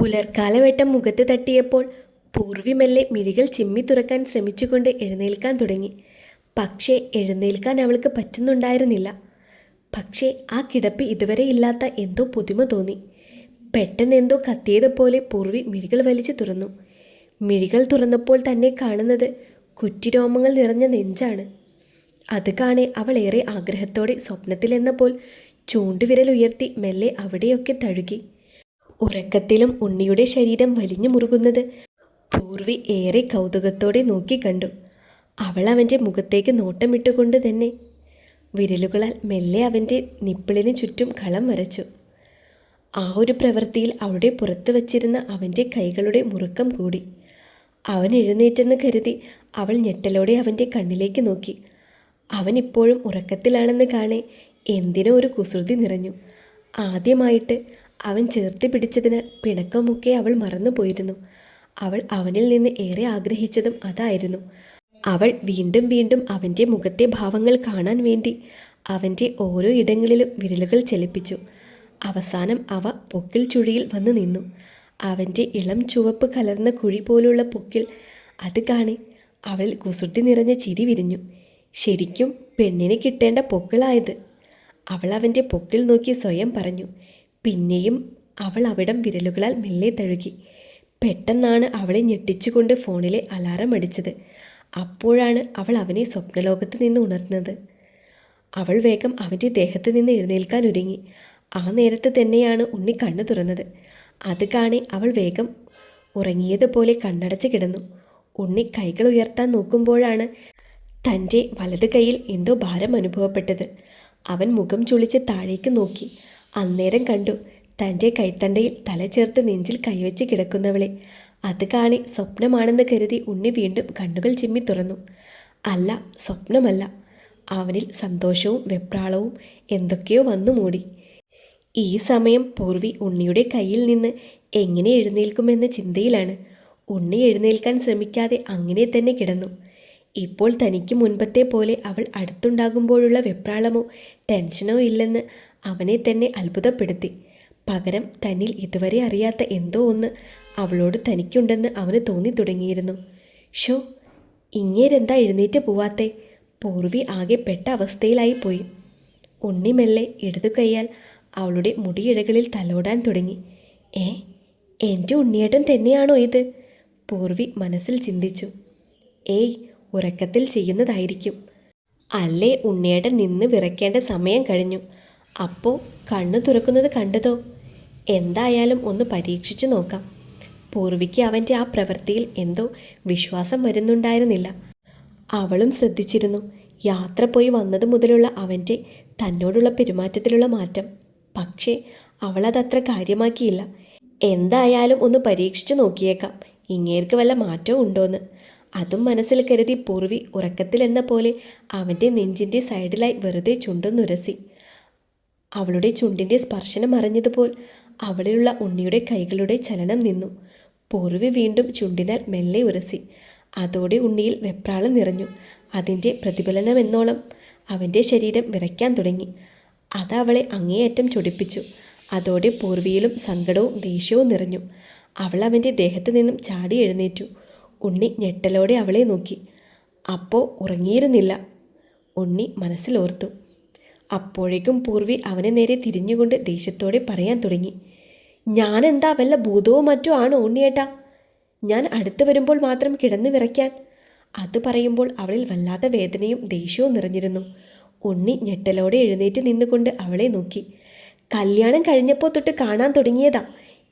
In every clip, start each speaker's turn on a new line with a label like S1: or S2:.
S1: പുലർക്കാലവെട്ടം മുഖത്ത് തട്ടിയപ്പോൾ പൂർവി മെല്ലെ മിഴികൾ ചിമ്മി തുറക്കാൻ ശ്രമിച്ചുകൊണ്ട് എഴുന്നേൽക്കാൻ തുടങ്ങി. പക്ഷേ എഴുന്നേൽക്കാൻ അവൾക്ക് പറ്റുന്നുണ്ടായിരുന്നില്ല. പക്ഷേ ആ കിടപ്പ് ഇതുവരെ ഇല്ലാത്ത എന്തോ പുതുമ തോന്നി. പെട്ടെന്ന് എന്തോ കത്തിയതുപോലെ പൂർവി മിഴികൾ വലിച്ചു തുറന്നു. മിഴികൾ തുറന്നപ്പോൾ തന്നെ കാണുന്നത് കുറ്റിരോമങ്ങൾ നിറഞ്ഞ നെഞ്ചാണ്. അത് കാണെ അവൾ ഏറെ ആഗ്രഹത്തോടെ സ്വപ്നത്തിലെന്നപ്പോൾ ചൂണ്ടുവിരൽ ഉയർത്തി മെല്ലെ അവിടെയൊക്കെ തഴുകി. ഉറക്കത്തിലും ഉണ്ണിയുടെ ശരീരം വലിഞ്ഞു മുറുകുന്നത് പൂർവി ഏറെ കൗതുകത്തോടെ നോക്കിക്കണ്ടു അവൾ അവന്റെ മുഖത്തേക്ക് നോട്ടമിട്ടുകൊണ്ട് തന്നെ വിരലുകളാൽ മെല്ലെ അവന്റെ നിപ്പിളിന് ചുറ്റും കളം വരച്ചു. ആ ഒരു പ്രവൃത്തിയിൽ അവിടെ പുറത്തു വച്ചിരുന്ന അവന്റെ കൈകളുടെ മുറുക്കം കൂടി. അവൻ എഴുന്നേറ്റെന്ന് കരുതി അവൾ ഞെട്ടലോടെ അവന്റെ കണ്ണിലേക്ക് നോക്കി. അവൻ ഇപ്പോഴും ഉറക്കത്തിലാണെന്ന് കാണേ എന്തിനോ ഒരു കുസൃതി നിറഞ്ഞു. ആദ്യമായിട്ട് അവൻ ചേർത്ത് പിടിച്ചതിന് പിണക്കമൊക്കെ അവൾ മറന്നുപോയിരുന്നു അവൾ അവനിൽ നിന്ന് ഏറെ ആഗ്രഹിച്ചതും അതായിരുന്നു. അവൾ വീണ്ടും വീണ്ടും അവന്റെ മുഖത്തെ ഭാവങ്ങൾ കാണാൻ വേണ്ടി അവന്റെ ഓരോ ഇടങ്ങളിലും വിരലുകൾ ചലിപ്പിച്ചു. അവസാനം അവ പൊക്കിൽ ചുഴിയിൽ വന്നു നിന്നു. അവന്റെ ഇളം ചുവപ്പ് കലർന്ന കുഴി പോലുള്ള പൊക്കിൽ അത് കാണി അവളിൽ കുസൃതി നിറഞ്ഞ ചിരി വിരിഞ്ഞു. ശരിക്കും പെണ്ണിന് കിട്ടേണ്ട പൊക്കിളായത് അവൾ അവന്റെ പൊക്കിൽ നോക്കി സ്വയം പറഞ്ഞു. പിന്നെയും അവൾ അവിടം വിരലുകളാൽ മെല്ലെ തഴുകി. പെട്ടെന്നാണ് അവളെ ഞെട്ടിച്ചുകൊണ്ട് ഫോണിലെ അലാറം അടിച്ചത്. അപ്പോഴാണ് അവൾ അവനെ സ്വപ്നലോകത്ത് നിന്ന് ഉണർന്നത്. അവൾ വേഗം അവന്റെ ദേഹത്ത് നിന്ന് എഴുന്നേൽക്കാൻ ഒരുങ്ങി. ആ നേരത്ത് തന്നെയാണ് ഉണ്ണി കണ്ണു തുറന്നത്. അത് കാണെ അവൾ വേഗം ഉറങ്ങിയതുപോലെ കണ്ണടച്ച് കിടന്നു. ഉണ്ണി കൈകൾ ഉയർത്താൻ നോക്കുമ്പോഴാണ് തന്റെ വലത് കൈയിൽ എന്തോ ഭാരം അനുഭവപ്പെട്ടത്. അവൻ മുഖം ചുളിച്ച് താഴേക്ക് നോക്കി. അന്നേരം കണ്ടു തന്റെ കൈത്തണ്ടയിൽ തല ചേർത്ത് നെഞ്ചിൽ കൈവച്ച് കിടക്കുന്നവളെ. അത് കാണി സ്വപ്നമാണെന്ന് കരുതി ഉണ്ണി വീണ്ടും കണ്ണുകൾ ചിമ്മി തുറന്നു. അല്ല സ്വപ്നമല്ല. അവനിൽ സന്തോഷവും വെപ്രാളവും എന്തൊക്കെയോ വന്നു മൂടി. ഈ സമയം പൂർവി ഉണ്ണിയുടെ കയ്യിൽ നിന്ന് എങ്ങനെ എഴുന്നേൽക്കുമെന്ന ചിന്തയിലാണ്. ഉണ്ണി എഴുന്നേൽക്കാൻ ശ്രമിക്കാതെ അങ്ങനെ തന്നെ കിടന്നു. ഇപ്പോൾ തനിക്ക് മുൻപത്തെ പോലെ അവൾ അടുത്തുണ്ടാകുമ്പോഴുള്ള വെപ്രാളമോ ടെൻഷനോ ഇല്ലെന്ന് അവനെ തന്നെ അത്ഭുതപ്പെടുത്തി. പകരം തന്നിൽ ഇതുവരെ അറിയാത്ത എന്തോ ഒന്ന് അവളോട് തനിക്കുണ്ടെന്ന് അവന് തോന്നി തുടങ്ങിയിരുന്നു. ഷോ ഇങ്ങേരെന്താ എഴുന്നേറ്റ് പോവാത്തെ? പൂർവി ആകെ പെട്ട അവസ്ഥയിലായി പോയി. ഉണ്ണി ഇടതു കൈയാൽ അവളുടെ മുടിയിഴകളിൽ തലോടാൻ തുടങ്ങി. ഏ എന്റെ ഉണ്ണിയേട്ടൻ തന്നെയാണോ ഇത്? പൂർവി മനസ്സിൽ ചിന്തിച്ചു. ഏയ് ഉറക്കത്തിൽ ചെയ്യുന്നതായിരിക്കും. അല്ലേ ഉണ്ണിയേട്ടൻ നിന്ന് വിറയ്ക്കേണ്ട സമയം കഴിഞ്ഞു. അപ്പോൾ കണ്ണു തുറക്കുന്നത് കണ്ടതോ? എന്തായാലും ഒന്ന് പരീക്ഷിച്ചു നോക്കാം. പൂർവിക്ക് അവന്റെ ആ പ്രവൃത്തിയിൽ എന്തോ വിശ്വാസം വരുന്നുണ്ടായിരുന്നില്ല. അവളും ശ്രദ്ധിച്ചിരുന്നു. യാത്ര പോയി വന്നത് മുതലുള്ള അവന്റെ തന്നോടുള്ള പെരുമാറ്റത്തിലുള്ള മാറ്റം. പക്ഷേ അവളതത്ര കാര്യമാക്കിയില്ല. എന്തായാലും ഒന്ന് പരീക്ഷിച്ചു നോക്കിയേക്കാം. ഇങ്ങേർക്ക് വല്ല മാറ്റവും ഉണ്ടോന്ന്. അതും മനസ്സിൽ കരുതി പൂർവി ഉറക്കത്തിലെന്ന പോലെ അവന്റെ നെഞ്ചിന്റെ സൈഡിലായി വെറുതെ ചുണ്ടൊന്നുരസി അവളുടെ ചുണ്ടിന്റെ സ്പർശനം അറിഞ്ഞതുപോൽ അവളിലുള്ള ഉണ്ണിയുടെ കൈകളുടെ ചലനം നിന്നു. പൂർവി വീണ്ടും ചുണ്ടിനാൽ മെല്ലെ ഉരസി. അതോടെ ഉണ്ണിയിൽ വെപ്രാളം നിറഞ്ഞു. അതിന്റെ പ്രതിഫലനമെന്നോളം അവന്റെ ശരീരം വിറയ്ക്കാൻ തുടങ്ങി. അത് അവളെ അങ്ങേയറ്റം ചൊടിപ്പിച്ചു. അതോടെ പൂർവിയിലും സങ്കടവും ദേഷ്യവും നിറഞ്ഞു. അവൾ അവന്റെ ദേഹത്ത് നിന്നും ചാടി എഴുന്നേറ്റു. ഉണ്ണി ഞെട്ടലോടെ അവളെ നോക്കി. അപ്പോൾ ഉറങ്ങിയിരുന്നില്ല? ഉണ്ണി മനസ്സിലോർത്തു. അപ്പോഴേക്കും പൂർവി അവനെ നേരെ തിരിഞ്ഞുകൊണ്ട് ദേഷ്യത്തോടെ പറയാൻ തുടങ്ങി. ഞാനെന്താ വല്ല ഭൂതവും മറ്റോ ആണ് ഉണ്ണിയേട്ടാ? ഞാൻ അടുത്ത് വരുമ്പോൾ മാത്രം കിടന്നു വിറയ്ക്കാൻ. അത് പറയുമ്പോൾ അവളിൽ വല്ലാത്ത വേദനയും ദേഷ്യവും നിറഞ്ഞിരുന്നു. ഉണ്ണി ഞെട്ടലോടെ എഴുന്നേറ്റ് നിന്നുകൊണ്ട് അവളെ നോക്കി. കല്യാണം കഴിഞ്ഞപ്പോൾ തൊട്ട് കാണാൻ തുടങ്ങിയതാ.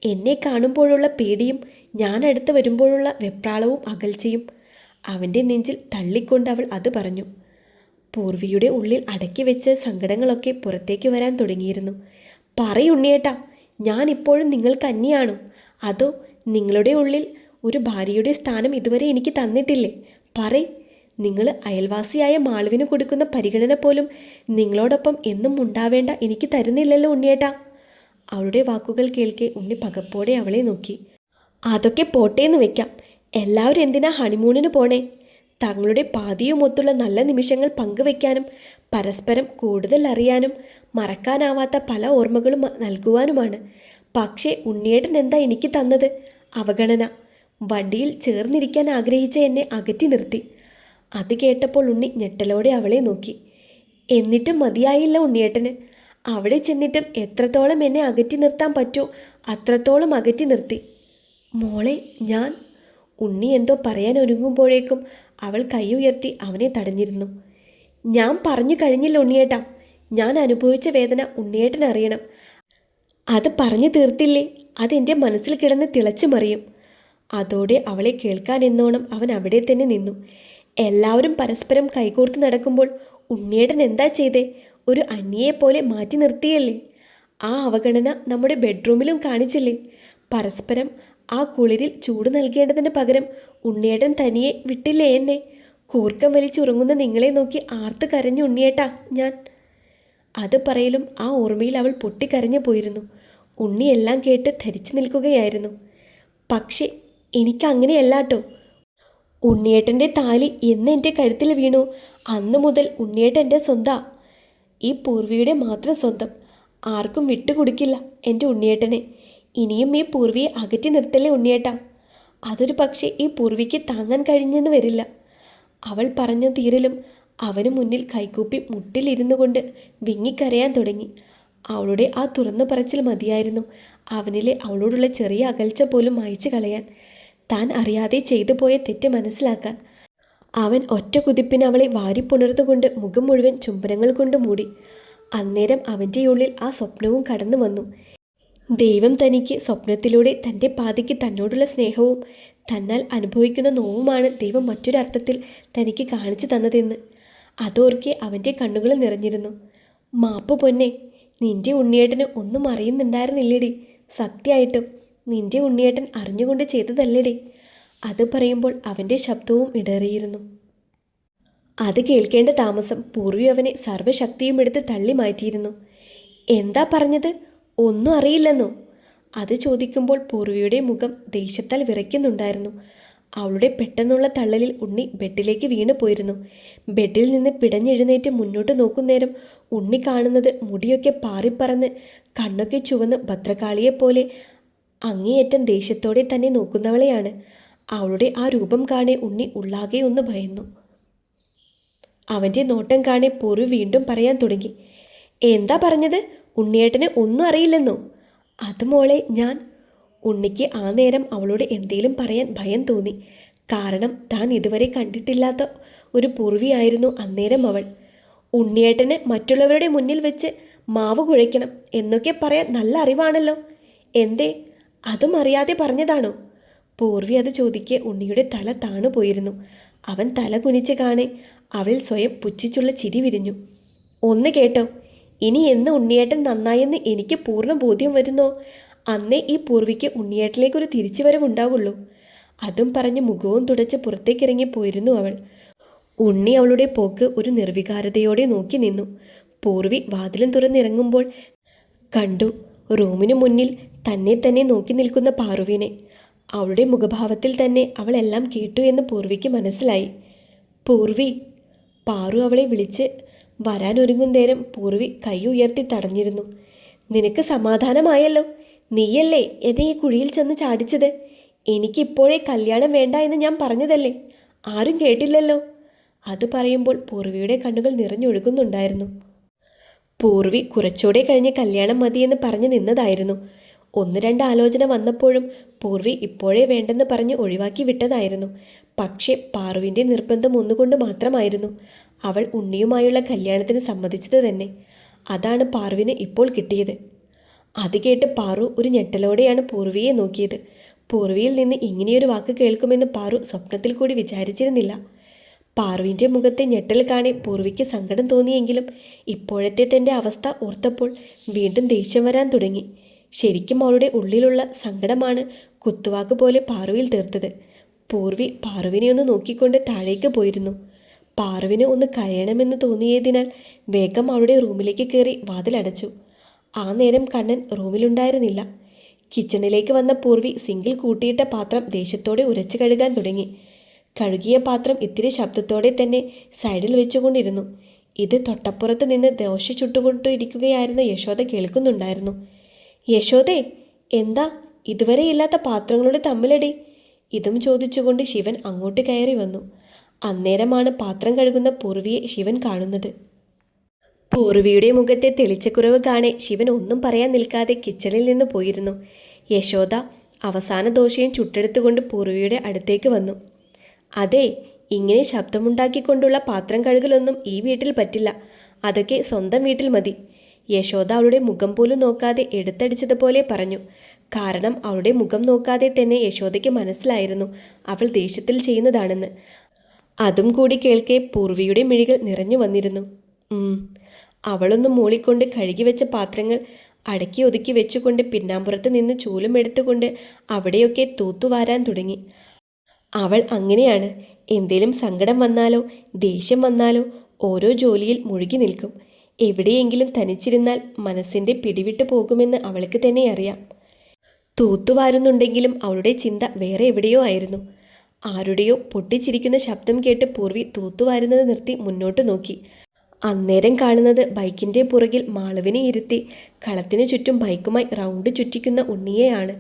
S1: എന്നെ കാണുമ്പോഴുള്ള പേടിയും ഞാൻ അടുത്ത് വരുമ്പോഴുള്ള വെപ്രാളവും അകൽച്ചയും. അവന്റെ നെഞ്ചിൽ തള്ളിക്കൊണ്ട് അവൾ അത് പറഞ്ഞു. പൂർവിയുടെ ഉള്ളിൽ അടക്കി വെച്ച സങ്കടങ്ങളൊക്കെ പുറത്തേക്ക് വരാൻ തുടങ്ങിയിരുന്നു. പറയുണ്ണിയേട്ടാ ഞാൻ ഇപ്പോഴും അന്യാണോ. അതോ നിങ്ങളുടെ ഉള്ളിൽ ഒരു ഭാര്യയുടെ സ്ഥാനം ഇതുവരെ എനിക്ക് തന്നിട്ടില്ലേ? പറ നിങ്ങൾ അയൽവാസിയായ മാളുവിന് കൊടുക്കുന്ന പരിഗണന പോലും നിങ്ങളോടൊപ്പം എന്നും ഉണ്ടാവേണ്ട എനിക്ക് തരുന്നില്ലല്ലോ ഉണ്ണിയേട്ടാ. അവളുടെ വാക്കുകൾ കേൾക്കെ ഉണ്ണി പകപ്പോടെ അവളെ നോക്കി. അതൊക്കെ പോട്ടേന്ന് വെക്കാം. എല്ലാവരും എന്തിനാ ഹണിമൂണിന് പോണേ? തങ്ങളുടെ പാതിയുമൊത്തുള്ള നല്ല നിമിഷങ്ങൾ പങ്കുവെക്കാനും പരസ്പരം കൂടുതൽ അറിയാനും മറക്കാനാവാത്ത പല ഓർമ്മകളും നൽകുവാനുമാണ്. പക്ഷേ ഉണ്ണിയേട്ടൻ എന്താ എനിക്ക് തന്നത്? അവഗണന. വണ്ടിയിൽ ചേർന്നിരിക്കാൻ ആഗ്രഹിച്ച എന്നെ അകറ്റി നിർത്തി. അത് കേട്ടപ്പോൾ ഉണ്ണി ഞെട്ടലോടെ അവളെ നോക്കി. എന്നിട്ടും മതിയായില്ല ഉണ്ണിയേട്ടന്. അവിടെ ചെന്നിട്ടും എത്രത്തോളം എന്നെ അകറ്റി നിർത്താൻ പറ്റുമോ അത്രത്തോളം അകറ്റി നിർത്തി. മോളെ ഞാൻ ഉണ്ണി എന്തോ പറയാൻ ഒരുങ്ങുമ്പോഴേക്കും അവൾ കൈ ഉയർത്തി അവനെ തടഞ്ഞിരുന്നു. ഞാൻ പറഞ്ഞു കഴിഞ്ഞില്ല ഉണ്ണിയേട്ടാ. ഞാൻ അനുഭവിച്ച വേദന ഉണ്ണിയേട്ടൻ അറിയണം. അത് പറഞ്ഞു തീർത്തില്ലേ? അതെന്റെ മനസ്സിൽ കിടന്ന് തിളച്ചു മറിയും. അതോടെ അവളെ കേൾക്കാൻ എന്നോണം അവൻ അവിടെ തന്നെ നിന്നു. എല്ലാവരും പരസ്പരം കൈകോർത്ത് നടക്കുമ്പോൾ ഉണ്ണിയേട്ടൻ എന്താ ചെയ്തേ? ഒരു അന്യയെപ്പോലെ മാറ്റി നിർത്തിയല്ലേ? ആ അവഗണന നമ്മുടെ ബെഡ്റൂമിലും കാണിച്ചില്ലേ? പരസ്പരം ആ കുളിരിൽ ചൂട് നൽകേണ്ടതിന് പകരം ഉണ്ണിയേട്ടൻ തനിയെ വിട്ടില്ലേ എന്നെ? കൂർക്കം വലിച്ചുറങ്ങുന്ന നിങ്ങളെ നോക്കി ആർത്ത് കരഞ്ഞു ഉണ്ണിയേട്ടാ ഞാൻ. അത് പറയലും ആ ഓർമ്മയിൽ അവൾ പൊട്ടിക്കരഞ്ഞു പോയിരുന്നു. ഉണ്ണിയെല്ലാം കേട്ട് ധരിച്ചു നിൽക്കുകയായിരുന്നു. പക്ഷേ എനിക്കങ്ങനെയല്ലാട്ടോ. ഉണ്ണിയേട്ടന്റെ താലി എന്ന് എന്റെ കഴുത്തിൽ വീണു. അന്ന് മുതൽ ഉണ്ണിയേട്ടന്റെ സ്വന്താ. ഈ പൂർവിയുടെ മാത്രം സ്വന്തം. ആർക്കും വിട്ടുകൊടുക്കില്ല എന്റെ ഉണ്ണിയേട്ടനെ. ഇനിയും ഈ പൂർവിയെ അകറ്റി നിർത്തലേ ഉണ്ണിയേട്ടാ? അതൊരു പക്ഷേ ഈ പൂർവിക്ക് താങ്ങാൻ കഴിഞ്ഞെന്ന് വരില്ല. അവൾ പറഞ്ഞു തീരലും അവന് മുന്നിൽ കൈകൂപ്പി മുട്ടിലിരുന്നു കൊണ്ട് വിങ്ങിക്കരയാൻ തുടങ്ങി. അവളുടെ ആ തുറന്നു പറച്ചിൽ മതിയായിരുന്നു അവനിലെ അവളോടുള്ള ചെറിയ അകൽച്ച പോലും മായ്ച്ചു കളയാൻ. താൻ അറിയാതെ ചെയ്തു പോയ തെറ്റ് മനസ്സിലാക്കാൻ. അവൻ ഒറ്റ കുതിപ്പിന് അവളെ വാരിപ്പുണർത്തുകൊണ്ട് മുഖം മുഴുവൻ ചുംബനങ്ങൾ കൊണ്ട് മൂടി. അന്നേരം അവന്റെ ഉള്ളിൽ ആ സ്വപ്നവും കടന്നു വന്നു. ദൈവം തനിക്ക് സ്വപ്നത്തിലൂടെ തന്റെ പാതിക്ക് തന്നോടുള്ള സ്നേഹവും തന്നാൽ അനുഭവിക്കുന്ന നോവുമാണ് ദൈവം മറ്റൊരർത്ഥത്തിൽ തനിക്ക് കാണിച്ചു തന്നതെന്ന്. അതോർക്കെ അവന്റെ കണ്ണുകൾ നിറഞ്ഞിരുന്നു. മാപ്പ് പൊന്നെ നിന്റെ ഉണ്ണിയേട്ടന് ഒന്നും അറിയുന്നുണ്ടായിരുന്നില്ലേടി. സത്യമായിട്ടും നിന്റെ ഉണ്ണിയേട്ടൻ അറിഞ്ഞുകൊണ്ട് ചെയ്തതല്ലേടി. അത് പറയുമ്പോൾ അവന്റെ ശബ്ദവും ഇടറിയിരുന്നു. അത് കേൾക്കേണ്ട താമസം പൂർവി അവനെ സർവശക്തിയും എടുത്ത് തള്ളി മാറ്റിയിരുന്നു. എന്താ പറഞ്ഞത്? ഒന്നും അറിയില്ലെന്നോ. അത് ചോദിക്കുമ്പോൾ പൂർവിയുടെ മുഖം ദേഷ്യത്താൽ വിറയ്ക്കുന്നുണ്ടായിരുന്നു. അവളുടെ പെട്ടെന്നുള്ള തള്ളലിൽ ഉണ്ണി ബെഡിലേക്ക് വീണു പോയിരുന്നു. ബെഡിൽ നിന്ന് പിടഞ്ഞെഴുന്നേറ്റ് മുന്നോട്ട് നോക്കുന്നേരം ഉണ്ണി കാണുന്നത് മുടിയൊക്കെ പാറിപ്പറന്ന് കണ്ണൊക്കെ ചുവന്ന് ഭദ്രകാളിയെപ്പോലെ അങ്ങേയറ്റം ദേഷ്യത്തോടെ തന്നെ നോക്കുന്നവളെയാണ്. അവളുടെ ആ രൂപം കാണെ ഉണ്ണി ഉള്ളാകെ ഒന്ന് ഭയന്നു. അവന്റെ നോട്ടം കാണെ പൊറു വീണ്ടും പറയാൻ തുടങ്ങി. എന്താ പറഞ്ഞത്? ഉണ്ണിയേട്ടന് ഒന്നും അറിയില്ലെന്നോ? അത് മോളെ ഞാൻ. ഉണ്ണിക്ക് ആ നേരം അവളോട് എന്തേലും പറയാൻ ഭയം തോന്നി. കാരണം താൻ ഇതുവരെ കണ്ടിട്ടില്ലാത്ത ഒരു പൂർവിയായിരുന്നു അന്നേരം അവൾ. ഉണ്ണിയേട്ടന് മറ്റുള്ളവരുടെ മുന്നിൽ വെച്ച് മാവ് കുഴയ്ക്കണം എന്നൊക്കെ പറയാൻ നല്ല അറിവാണല്ലോ. എന്തേ? അതും അറിയാതെ പറഞ്ഞതാണോ? പൂർവി അത് ചോദിക്കെ ഉണ്ണിയുടെ തല താണു പോയിരുന്നു. അവൻ തല കുനിച്ച് കാണെ അവളിൽ സ്വയം പുച്ഛിച്ചുള്ള ചിരി വിരിഞ്ഞു. ഒന്ന് കേട്ടോ. ഇനി എന്ന് ഉണ്ണിയേട്ടൻ നന്നായെന്ന് എനിക്ക് പൂർണ ബോധ്യം വരുന്നോ? അന്നേ ഈ പൂർവിക്ക് ഉണ്ണിയേട്ടനിലേക്കൊരു തിരിച്ചുവരവുണ്ടാവുള്ളൂ അതും പറഞ്ഞ് മുഖവും തുടച്ച് പുറത്തേക്കിറങ്ങി പോയിരുന്നു അവൾ. ഉണ്ണി അവളുടെ പോക്ക് ഒരു നിർവികാരതയോടെ നോക്കി നിന്നു. പൂർവി വാതിലും തുറന്നിറങ്ങുമ്പോൾ കണ്ടു റൂമിനു മുന്നിൽ തന്നെ തന്നെ നോക്കി നിൽക്കുന്ന പാറുവിനെ. അവളുടെ മുഖഭാവത്തിൽ തന്നെ അവളെല്ലാം കേട്ടു എന്ന് പൂർവിക്ക് മനസ്സിലായി. പൂർവി പാറു അവളെ വിളിച്ച് വരാനൊരുങ്ങും നേരം പൂർവി കൈ ഉയർത്തി തടഞ്ഞിരുന്നു. നിനക്ക് സമാധാനമായല്ലോ. നീയല്ലേ എന്നെ ഈ കുഴിയിൽ ചെന്ന് ചാടിച്ചത്? എനിക്കിപ്പോഴേ കല്യാണം വേണ്ട എന്ന് ഞാൻ പറഞ്ഞതല്ലേ? ആരും കേട്ടില്ലല്ലോ. അത് പറയുമ്പോൾ പൂർവിയുടെ കണ്ണുകൾ നിറഞ്ഞൊഴുകുന്നുണ്ടായിരുന്നു. പൂർവി കുറച്ചുകൂടെ കഴിഞ്ഞ് കല്യാണം മതിയെന്ന് പറഞ്ഞു നിന്നതായിരുന്നു. ഒന്ന് രണ്ട് ആലോചന വന്നപ്പോഴും പൂർവി ഇപ്പോഴേ വേണ്ടെന്ന് പറഞ്ഞ് ഒഴിവാക്കി വിട്ടതായിരുന്നു. പക്ഷേ പാറുവിന്റെ നിർബന്ധം ഒന്നുകൊണ്ട് മാത്രമായിരുന്നു. അവൾ ഉണ്ണിയുമായുള്ള കല്യാണത്തിന് സമ്മതിച്ചത് തന്നെ. അതാണ് പാറുവിന് ഇപ്പോൾ കിട്ടിയത്. അത് കേട്ട് പാറു ഒരു ഞെട്ടലോടെയാണ് പൂർവിയെ നോക്കിയത്. പൂർവിയിൽ നിന്ന് ഇങ്ങനെയൊരു വാക്ക് കേൾക്കുമെന്ന് പാറു സ്വപ്നത്തിൽ കൂടി വിചാരിച്ചിരുന്നില്ല. പാറുവിന്റെ മുഖത്തെ ഞെട്ടൽ കാണി പൂർവിക്ക് സങ്കടം തോന്നിയെങ്കിലും ഇപ്പോഴത്തെ തന്റെ അവസ്ഥ ഓർത്തപ്പോൾ വീണ്ടും ദേഷ്യം വരാൻ തുടങ്ങി. ശരിക്കും അവളുടെ ഉള്ളിലുള്ള സങ്കടമാണ് കുത്തുവാക്ക് പോലെ പാറുവിൽ തീർത്തത്. പൂർവി പാറുവിനെ ഒന്ന് നോക്കിക്കൊണ്ട് താഴേക്ക് പോയിരുന്നു. പാറുവിന് ഒന്ന് കരയണമെന്ന് തോന്നിയതിനാൽ വേഗം അവളുടെ റൂമിലേക്ക് കയറി വാതിലടച്ചു ആ നേരം കണ്ണൻ റൂമിലുണ്ടായിരുന്നില്ല. കിച്ചണിലേക്ക് വന്ന പൂർവി സിങ്കിൽ കൂട്ടിയിട്ട പാത്രം ദേഷ്യത്തോടെ ഉരച്ചു കഴുകാൻ തുടങ്ങി. കഴുകിയ പാത്രം ഇത്തിരി ശബ്ദത്തോടെ തന്നെ സൈഡിൽ വെച്ചുകൊണ്ടിരുന്നു. ഇത് തൊട്ടപ്പുറത്ത് നിന്ന് ദോശ ചുട്ടുകൊണ്ടിരിക്കുകയായിരുന്ന യശോദ കേൾക്കുന്നുണ്ടായിരുന്നു. യശോദേ എന്താ ഇതുവരെ ഇല്ലാത്ത പാത്രങ്ങളുടെ തമ്മിലടി? ഇതും ചോദിച്ചുകൊണ്ട് ശിവൻ അങ്ങോട്ട് കയറി വന്നു. അന്നേരമാണ് പാത്രം കഴുകുന്ന പൂർവിയെ ശിവൻ കാണുന്നത്. പൂർവിയുടെ മുഖത്തെ തെളിച്ചക്കുറവ് കാണെ ശിവൻ ഒന്നും പറയാൻ നിൽക്കാതെ കിച്ചണിൽ നിന്ന് പോയിരുന്നു. യശോദ അവസാന ദോശയും ചുട്ടെടുത്തുകൊണ്ട് പൂർവിയുടെ അടുത്തേക്ക് വന്നു. അതെ ഇങ്ങനെ ശബ്ദമുണ്ടാക്കിക്കൊണ്ടുള്ള പാത്രം കഴുകലൊന്നും ഈ വീട്ടിൽ പറ്റില്ല. അതൊക്കെ സ്വന്തം വീട്ടിൽ മതി. യശോദ അവളുടെ മുഖം പോലും നോക്കാതെ എടുത്തടിച്ചതുപോലെ പറഞ്ഞു. കാരണം അവളുടെ മുഖം നോക്കാതെ തന്നെ യശോദയ്ക്ക് മനസ്സിലായിരുന്നു അവൾ ദേഷ്യത്തിൽ ചെയ്യുന്നതാണെന്ന്. അതും കൂടി കേൾക്കെ പൂർവിയുടെ മിഴികൾ നിറഞ്ഞു വന്നിരുന്നു. അവളൊന്ന് മൂളിക്കൊണ്ട് കഴുകി വെച്ച പാത്രങ്ങൾ അടക്കി ഒതുക്കി വെച്ചുകൊണ്ട് പിന്നാമ്പുറത്ത് നിന്ന് ചൂലും എടുത്തുകൊണ്ട് അവിടെയൊക്കെ തൂത്തുവാരാൻ തുടങ്ങി. അവൾ അങ്ങനെയാണ്. എന്തേലും സങ്കടം വന്നാലോ ദേഷ്യം വന്നാലോ ഓരോ ജോലിയിൽ മുഴുകി നിൽക്കും. എവിടെയെങ്കിലും തനിച്ചിരുന്നാൽ മനസ്സിന്റെ പിടിവിട്ടു പോകുമെന്ന് അവൾക്ക് തന്നെ അറിയാം. തൂത്തുവാരുന്നുണ്ടെങ്കിലും അവളുടെ ചിന്ത വേറെ എവിടെയോ ആയിരുന്നു. ആരുടെയോ പൊട്ടിച്ചിരിക്കുന്ന ശബ്ദം കേട്ട് പൂർവി തൂത്തുവാരുന്നത് നിർത്തി മുന്നോട്ട് നോക്കി. അന്നേരം കാണുന്നത് ബൈക്കിന്റെ പുറകിൽ മാളവിനെ ഇരുത്തി കളത്തിനു ചുറ്റും ബൈക്കുമായി റൗണ്ട് ചുറ്റിക്കുന്ന ഉണ്ണിയെയാണ്.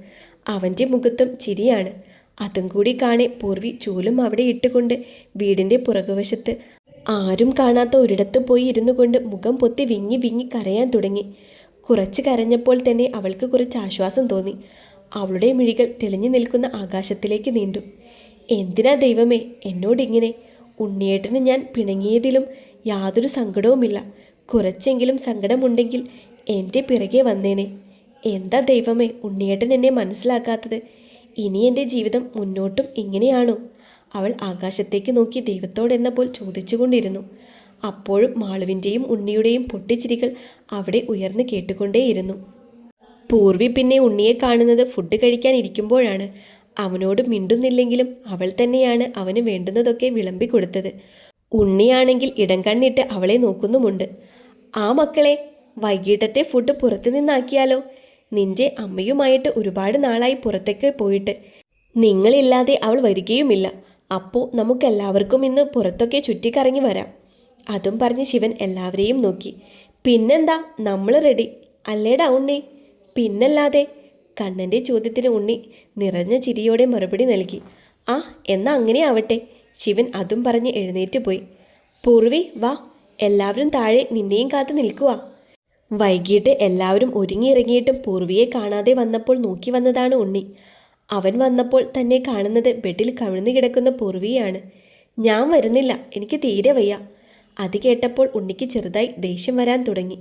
S1: അവന്റെ മുഖത്തും ചിരിയാണ്. അതും കൂടി കാണെ പൂർവി ചൂലും അവിടെ ഇട്ടുകൊണ്ട് വീടിന്റെ പുറകുവശത്ത് ആരും കാണാത്ത ഒരിടത്ത് പോയി ഇരുന്നു കൊണ്ട് മുഖം പൊത്തി വിങ്ങി വിങ്ങി കരയാൻ തുടങ്ങി. കുറച്ച് കരഞ്ഞപ്പോൾ തന്നെ അവൾക്ക് കുറച്ച് ആശ്വാസം തോന്നി. അവളുടെ മിഴികൾ തെളിഞ്ഞു നിൽക്കുന്ന ആകാശത്തിലേക്ക് നീണ്ടു. എന്തിനാ ദൈവമേ എന്നോടിങ്ങനെ ഉണ്ണിയേട്ടന് ഞാൻ പിണങ്ങിയതിലും യാതൊരു സങ്കടവുമില്ല. കുറച്ചെങ്കിലും സങ്കടമുണ്ടെങ്കിൽ എന്റെ പിറകെ വന്നേനെ. എന്താ ദൈവമേ ഉണ്ണിയേട്ടൻ എന്നെ മനസ്സിലാക്കാത്തത്? ഇനി എന്റെ ജീവിതം മുന്നോട്ടും ഇങ്ങനെയാണോ? അവൾ ആകാശത്തേക്ക് നോക്കി ദൈവത്തോടെന്ന പോൽ ചോദിച്ചുകൊണ്ടിരുന്നു. അപ്പോഴും മാളുവിന്റെയും ഉണ്ണിയുടെയും പൊട്ടിച്ചിരികൾ അവിടെ ഉയർന്നു കേട്ടുകൊണ്ടേയിരുന്നു. പൂർവി പിന്നെ ഉണ്ണിയെ കാണുന്നത് ഫുഡ് കഴിക്കാൻ ഇരിക്കുമ്പോഴാണ്. അവനോട് മിണ്ടുന്നില്ലെങ്കിലും അവൾ തന്നെയാണ് അവന് വേണ്ടുന്നതൊക്കെ വിളമ്പി കൊടുത്തത്. ഉണ്ണിയാണെങ്കിൽ ഇടം കണ്ണിട്ട് അവളെ നോക്കുന്നുമുണ്ട്. ആ മക്കളെ വൈകിട്ടത്തെ ഫുഡ് പുറത്തു നിന്നാക്കിയാലോ? നിന്റെ അമ്മയുമായിട്ട് ഒരുപാട് നാളായി പുറത്തേക്ക് പോയിട്ട്. നിങ്ങളില്ലാതെ അവൾ വരികയുമില്ല. അപ്പോൾ നമുക്കെല്ലാവർക്കും ഇന്ന് പുറത്തൊക്കെ ചുറ്റിക്കറങ്ങി വരാം. അതും പറഞ്ഞ് ശിവൻ എല്ലാവരെയും നോക്കി. പിന്നെന്താ നമ്മൾ റെഡി അല്ലേടാ ഉണ്ണി? പിന്നല്ലാതെ കണ്ണന്റെ ചോദ്യത്തിന് ഉണ്ണി നിറഞ്ഞ ചിരിയോടെ മറുപടി നൽകി. ആ എന്നാ അങ്ങനെ ആവട്ടെ. ശിവൻ അതും പറഞ്ഞ് എഴുന്നേറ്റ് പോയി. പൂർവി വാ. എല്ലാവരും താഴെ നിന്നെയും കാത്തു നിൽക്കുക വൈകിട്ട് എല്ലാവരും ഒരുങ്ങിയിറങ്ങിയിട്ടും പൂർവിയെ കാണാതെ വന്നപ്പോൾ നോക്കി വന്നതാണ് ഉണ്ണി. അവൻ വന്നപ്പോൾ തന്നെ കാണുന്നത് ബെഡിൽ കവിഴ്ന്നു കിടക്കുന്ന പൂർവിയാണ്. ഞാൻ വരുന്നില്ല എനിക്ക് തീരെ വയ്യ. അത് കേട്ടപ്പോൾ ഉണ്ണിക്ക് ചെറുതായി ദേഷ്യം വരാൻ തുടങ്ങി.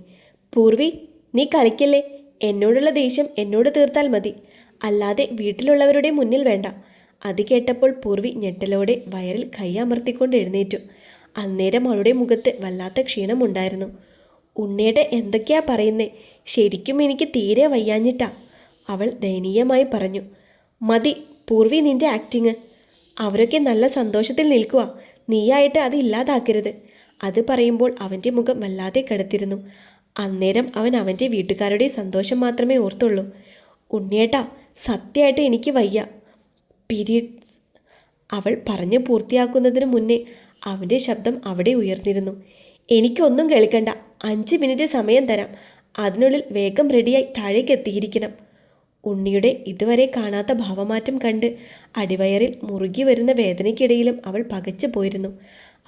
S1: പൂർവി നീ കളിക്കല്ലേ? എന്നോടുള്ള ദേഷ്യം എന്നോട് തീർത്താൽ മതി. അല്ലാതെ വീട്ടിലുള്ളവരുടെ മുന്നിൽ വേണ്ട. അത് കേട്ടപ്പോൾ പൂർവി ഞെട്ടലോടെ വയറിൽ കൈയമർത്തിക്കൊണ്ട് എഴുന്നേറ്റു. അന്നേരം അവളുടെ മുഖത്ത് വല്ലാത്ത ക്ഷീണമുണ്ടായിരുന്നു ഉണ്ണിയുടെ എന്തൊക്കെയാ പറയുന്നേ? ശരിക്കും എനിക്ക് തീരെ വയ്യാഞ്ഞിട്ടാ. അവൾ ദയനീയമായി പറഞ്ഞു. മതി പൂർവി നിന്റെ ആക്ടിങ് അവരൊക്കെ നല്ല സന്തോഷത്തിൽ നിൽക്കുക നീയായിട്ട് അത് ഇല്ലാതാക്കരുത്. അത് പറയുമ്പോൾ അവന്റെ മുഖം വല്ലാതെ കടത്തിരുന്നു. അന്നേരം അവൻ അവന്റെ വീട്ടുകാരുടെ സന്തോഷം മാത്രമേ ഓർത്തുള്ളൂ. ഉണ്ണിയേട്ടാ സത്യമായിട്ട് എനിക്ക് വയ്യ. പീരീഡ്സ് അവൾ പറഞ്ഞു പൂർത്തിയാക്കുന്നതിന് മുന്നേ അവന്റെ ശബ്ദം അവിടെ ഉയർന്നിരുന്നു. എനിക്കൊന്നും കേൾക്കണ്ട. അഞ്ച് മിനിറ്റ് സമയം തരാം. അതിനുള്ളിൽ വേഗം റെഡിയായി താഴേക്ക് എത്തിയിരിക്കണം. ഉണ്ണിയുടെ ഇതുവരെ കാണാത്ത ഭാവമാറ്റം കണ്ട് അടിവയറിൽ മുറുകി വരുന്ന വേദനയ്ക്കിടയിലും അവൾ പകച്ചു പോയിരുന്നു.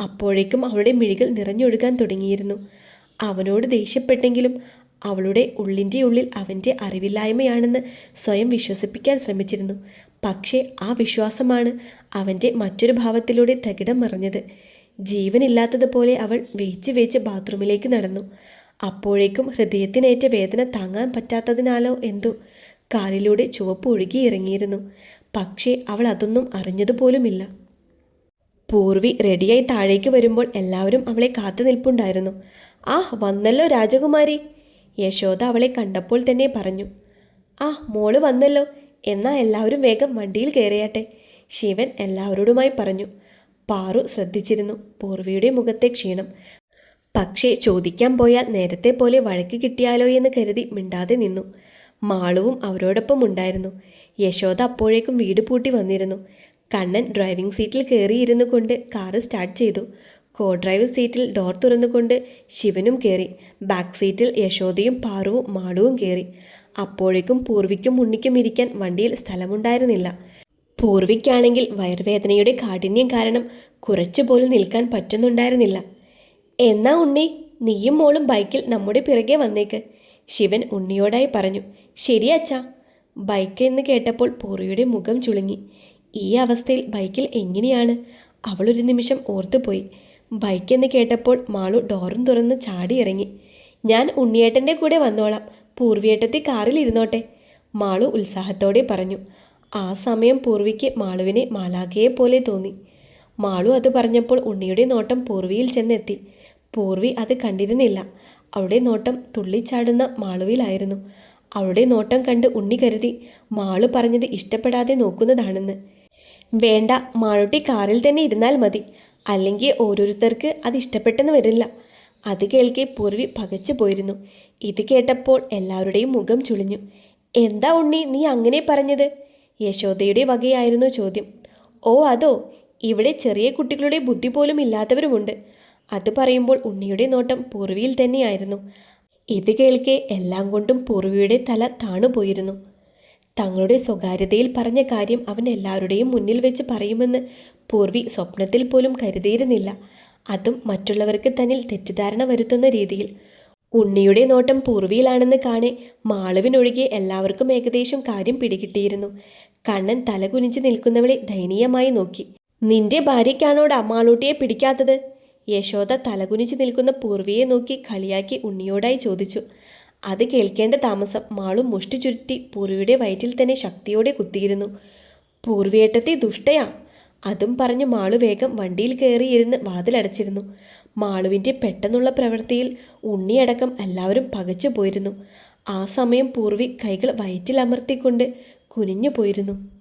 S1: അപ്പോഴേക്കും അവളുടെ മിഴികൾ നിറഞ്ഞൊഴുകാൻ തുടങ്ങിയിരുന്നു. അവനോട് ദേഷ്യപ്പെട്ടെങ്കിലും അവളുടെ ഉള്ളിന്റെ ഉള്ളിൽ അവന്റെ അറിവില്ലായ്മയാണെന്ന് സ്വയം വിശ്വസിപ്പിക്കാൻ ശ്രമിച്ചിരുന്നു. പക്ഷേ ആ വിശ്വാസമാണ് അവന്റെ മറ്റൊരു ഭാവത്തിലൂടെ തകിടം മറിഞ്ഞത്. ജീവനില്ലാത്തതുപോലെ അവൾ വേച്ച് വേച്ച് ബാത്റൂമിലേക്ക് നടന്നു. അപ്പോഴേക്കും ഹൃദയത്തിനേറ്റ വേദന താങ്ങാൻ പറ്റാത്തതിനാലോ എന്തോ കാലിലൂടെ ചുവപ്പ് ഒഴുകി ഇറങ്ങിയിരുന്നു. പക്ഷേ അവൾ അതൊന്നും അറിഞ്ഞതുപോലുമില്ല. പൂർവി റെഡിയായി താഴേക്ക് വരുമ്പോൾ എല്ലാവരും അവളെ കാത്തു നിൽപ്പുണ്ടായിരുന്നു. ആ വന്നല്ലോ രാജകുമാരി യശോദ അവളെ കണ്ടപ്പോൾ തന്നെ പറഞ്ഞു. ആ മോൾ വന്നല്ലോ. എന്നാ എല്ലാവരും വേഗം വണ്ടിയിൽ കയറിയാട്ടെ ശിവൻ എല്ലാവരോടുമായി പറഞ്ഞു. പാറു ശ്രദ്ധിച്ചിരുന്നു പൂർവിയുടെ മുഖത്തെ ക്ഷീണം. പക്ഷേ ചോദിക്കാൻ പോയാൽ നേരത്തെ പോലെ വഴക്ക് കിട്ടിയാലോ എന്ന് കരുതി മിണ്ടാതെ നിന്നു. മാളുവും അവരോടൊപ്പം ഉണ്ടായിരുന്നു. യശോദ അപ്പോഴേക്കും വീട് പൂട്ടി വന്നിരുന്നു. കണ്ണൻ ഡ്രൈവിംഗ് സീറ്റിൽ കയറിയിരുന്നു കൊണ്ട് കാറ് സ്റ്റാർട്ട് ചെയ്തു. കോ ഡ്രൈവ് സീറ്റിൽ ഡോർ തുറന്നുകൊണ്ട് ശിവനും കയറി. ബാക്ക് സീറ്റിൽ യശോദയും പാറുവും മാളുവും കയറി. അപ്പോഴേക്കും പൂർവിക്കും ഉണ്ണിക്കും ഇരിക്കാൻ വണ്ടിയിൽ സ്ഥലമുണ്ടായിരുന്നില്ല. പൂർവിക്കാണെങ്കിൽ വയർവേദനയുടെ കാഠിന്യം കാരണം കുറച്ചുപോലും നിൽക്കാൻ പറ്റുന്നുണ്ടായിരുന്നില്ല. എന്നാ ഉണ്ണി നീയും മോളും ബൈക്കിൽ നമ്മുടെ പിറകെ വന്നേക്ക്. ശിവൻ ഉണ്ണിയോടായി പറഞ്ഞു ശരി അച്ഛാ. ബൈക്ക് എന്ന് കേട്ടപ്പോൾ പൂർവിയുടെ മുഖം ചുളുങ്ങി. ഈ അവസ്ഥയിൽ ബൈക്കിൽ എങ്ങനെയാണ്? അവളൊരു നിമിഷം ഓർത്തുപോയി. ബൈക്ക് എന്ന് കേട്ടപ്പോൾ മാളു ഡോറും തുറന്ന് ചാടി ഇറങ്ങി. ഞാൻ ഉണ്ണിയേട്ടന്റെ കൂടെ വന്നോളാം. പൂർവിയേട്ടത്തി കാറിൽ ഇരുന്നോട്ടെ. മാളു ഉത്സാഹത്തോടെ പറഞ്ഞു. ആ സമയം പൂർവിക്ക് മാളുവിനെ മാലാഖയെ പോലെ തോന്നി. മാളു അത് പറഞ്ഞപ്പോൾ ഉണ്ണിയുടെ നോട്ടം പൂർവിയിൽ ചെന്നെത്തി. പൂർവി അത് കണ്ടിരുന്നില്ല. അവളുടെ നോട്ടം തുള്ളിച്ചാടുന്ന മാളുവിലായിരുന്നു. അവിടെ നോട്ടം കണ്ട് ഉണ്ണി കരുതി മാളു പറഞ്ഞത് ഇഷ്ടപ്പെടാതെ നോക്കുന്നതാണെന്ന്. വേണ്ട മാളുട്ടി കാറിൽ തന്നെ ഇരുന്നാൽ മതി. അല്ലെങ്കിൽ ഓരോരുത്തർക്ക് അത് ഇഷ്ടപ്പെട്ടെന്ന് വരില്ല. അത് കേൾക്കെ പൂർവി പകച്ചു പോയിരുന്നു. ഇത് കേട്ടപ്പോൾ എല്ലാവരുടെയും മുഖം ചുളിഞ്ഞു. എന്താ ഉണ്ണി നീ അങ്ങനെ പറഞ്ഞത്? യശോദയുടെ വകയായിരുന്നു ചോദ്യം. ഓ അതോ ഇവിടെ ചെറിയ കുട്ടികളുടെ ബുദ്ധി പോലും ഇല്ലാത്തവരുമുണ്ട്. അത് പറയുമ്പോൾ ഉണ്ണിയുടെ നോട്ടം പൂർവിയിൽ തന്നെയായിരുന്നു. ഇത് കേൾക്കെ എല്ലാം കൊണ്ടും പൂർവിയുടെ തല താണുപോയിരുന്നു തങ്ങളുടെ സ്വകാര്യതയിൽ പറഞ്ഞ കാര്യം അവൻ എല്ലാവരുടെയും മുന്നിൽ വെച്ച് പറയുമെന്ന് പൂർവി സ്വപ്നത്തിൽ പോലും കരുതിയിരുന്നില്ല. അതും മറ്റുള്ളവർക്ക് തന്നിൽ തെറ്റിദ്ധാരണ വരുത്തുന്ന രീതിയിൽ. ഉണ്ണിയുടെ നോട്ടം പൂർവിയിലാണെന്ന് കാണെ മാളുവിനൊഴികെ എല്ലാവർക്കും ഏകദേശം കാര്യം പിടികിട്ടിയിരുന്നു. കണ്ണൻ തലകുനിച്ച് നിൽക്കുന്നവളെ ദയനീയമായി നോക്കി. നിന്റെ ഭാര്യയ്ക്കാണോടാ മാളൂട്ടിയെ പിടിക്കാത്തത്? യശോദ തലകുനിച്ച് നിൽക്കുന്ന പൂർവിയെ നോക്കി കളിയാക്കി ഉണ്ണിയോടായി ചോദിച്ചു. അത് കേൾക്കേണ്ട താമസം മാളും മുഷ്ടി ചുരുട്ടി പൂർവിയുടെ വയറ്റിൽ തന്നെ ശക്തിയോടെ കുത്തിയിരുന്നു. പൂർവിയേട്ടത്തെ ദുഷ്ടയാ. അതും പറഞ്ഞ് മാളു വേഗം വണ്ടിയിൽ കയറിയിരുന്ന് വാതിലടച്ചിരുന്നു. മാളുവിന്റെ പെട്ടെന്നുള്ള പ്രവൃത്തിയിൽ ഉണ്ണിയടക്കം എല്ലാവരും പകച്ചു പോയിരുന്നു ആ സമയം പൂർവി കൈകൾ വയറ്റിലമർത്തിക്കൊണ്ട് കുനിഞ്ഞു പോയിരുന്നു